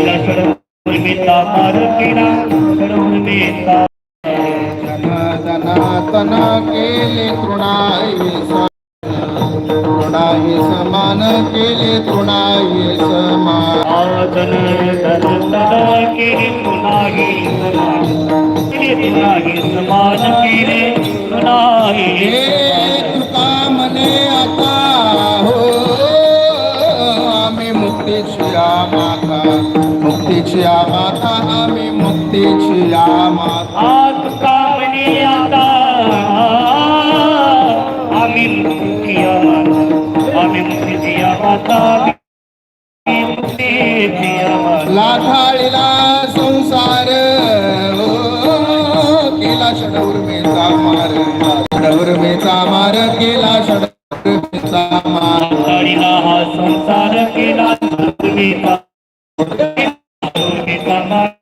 केला षडउर्मिता मार केला षडउर्मिता जनातन केले तृणाई तृणाई समान केले तृणाई समान आदन तन केले तुनाही समान समान केले तुनाही हे तुका म्हणे आता हो आम्ही मुक्तीची माता आम्ही मुक्तीची माता कामने आता आम्ही मुक्ती आम्हाला आम्ही मुक्ती माता आम्ही मुक्ती आम्हाला लाथाळीला संसार केला षडउर्मेचा मार. षडउर्मेचा मार केला षडउर्मेचा मार. हा संसार केला तुम्हीचा माता